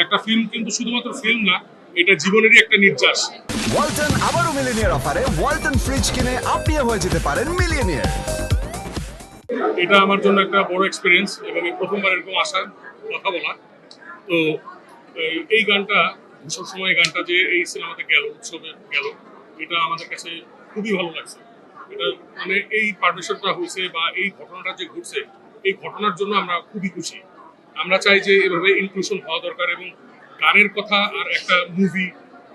একটা ফিল্ম কিন্তু শুধুমাত্র ফিল্ম না এটা জীবনেরই একটা নির্যাস। ওয়ালটন আবারও মিলিনিয়ার অফারে ওয়ালটন ফ্রিজ কিনে আপনিও হয়ে যেতে পারেন মিলিয়নিয়ার। এটা আমার জন্য একটা বড় এক্সপিরিয়েন্স এবং এই প্রথমবার এরকম আসার কথা বলা। তো এই- গানটা সবসময় গানটা যে এই সিনেমাতে গেল উৎসবে গেল এটা আমাদের কাছে খুবই ভালো লাগছে। এটা মানে এই পারমিশনটা হয়েছে বা এই ঘটনাটা যে ঘটছে এই ঘটনার জন্য আমরা খুবই খুশি। আমরা চাই যে এভাবে ইনক্লুশন হওয়া দরকার এবং গানের কথা আর একটা মুভি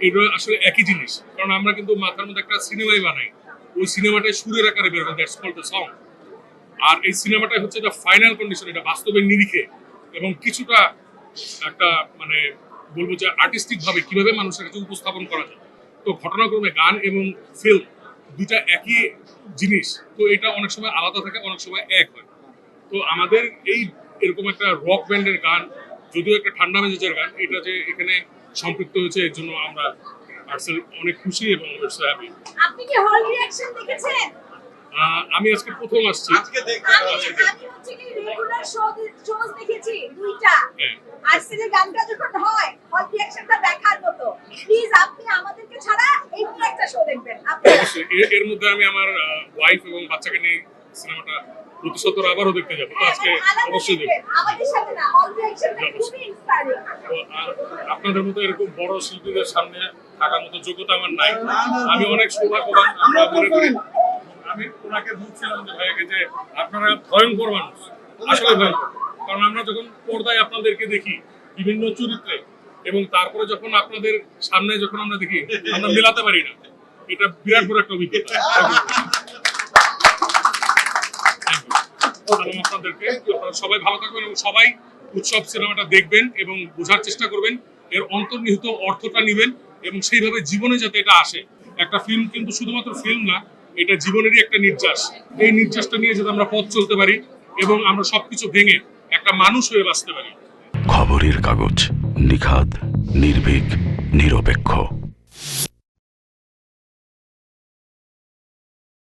এটা আসলে একই জিনিস। কারণ আমরা কিন্তু মাথার মধ্যে একটা সিনেমাই বানাই। ওই সিনেমাটাই সুরের আকারে বের হয় দ্যাটস কল্ড দ্য সং আর এই সিনেমাটা হচ্ছে দ্য ফাইনাল কন্ডিশন এটা বাস্তবের নিরিখে। এবং কিছুটা একটা মানে বলব যে আর্টিস্টিক ভাবে কীভাবে মানুষের কাছে উপস্থাপন করা যায়। তো ঘটনাক্রমে গান এবং ফিল্ম দুইটা একই জিনিস। তো এটা অনেক সময় আলাদা থাকে, অনেক সময় এক হয়। তো আমাদের এই এরকম একটা রক ব্যান্ডের গান যদিও একটা ঠান্ডা মেজাজের গান এটা যে এখানে সম্পৃক্ত হয়েছে এর জন্য আমরা অনেক খুশি এবং হ্যাপি আপনি কি হল রিঅ্যাকশন দেখেছেন? আমি আজকে প্রথম আসছি। রেগুলার শো শোজ দেখেছি দুইটা। হ্যাঁ। গানটা যখন হয় হল রিঅ্যাকশনটা দেখার মতো। প্লিজ আপনি আমাদেরকে ছাড়া এমনি একটা শো দেখবেন। আপনি অবশ্যই। এর- এর মধ্যে আমি আমার ওয়াইফ এবং বাচ্চাকে নিয়ে সিনেমাটা প্রতিশত আবারও দেখতে যাব। তো আজকে অবশ্যই দেখব। আর আপনাদের মতো এরকম বড় শিল্পীদের সামনে থাকার মতো যোগ্যতা আমার নাই। আমি অনেক সৌভাগ্যবান। আমরা মনে করি আমি ওনাকে বলছিলাম যে ভাইয়াকে যে আপনারা ভয়ঙ্কর মানুষ। আসলে ভয়ঙ্কর কারণ আমরা যখন পর্দায় আপনাদেরকে দেখি বিভিন্ন চরিত্রে এবং তারপরে যখন আপনাদের সামনে যখন আমরা দেখি আমরা মেলাতে পারি না। এটা বিরাট বড় একটা অভিজ্ঞতা। সবাই ভালো থাকবেন এবং সবাই উৎসব সিনেমাটা দেখবেন এবং বোঝার চেষ্টা করবেন। এর অন্তর্নিহিত অর্থটা নেবেন এবং সেইভাবে জীবনে যাতে এটা আসে। একটা ফিল্ম কিন্তু শুধুমাত্র ফিল্ম না, এটা জীবনেরই একটা নির্যাস। এই নির্যাসটা নিয়ে যাতে আমরা পথ চলতে পারি এবং আমরা সবকিছু ভেঙে একটা মানুষ হয়ে বাঁচতে পারি। খবরের কাগজ নিখাদ, নির্ভীক, নিরপেক্ষ।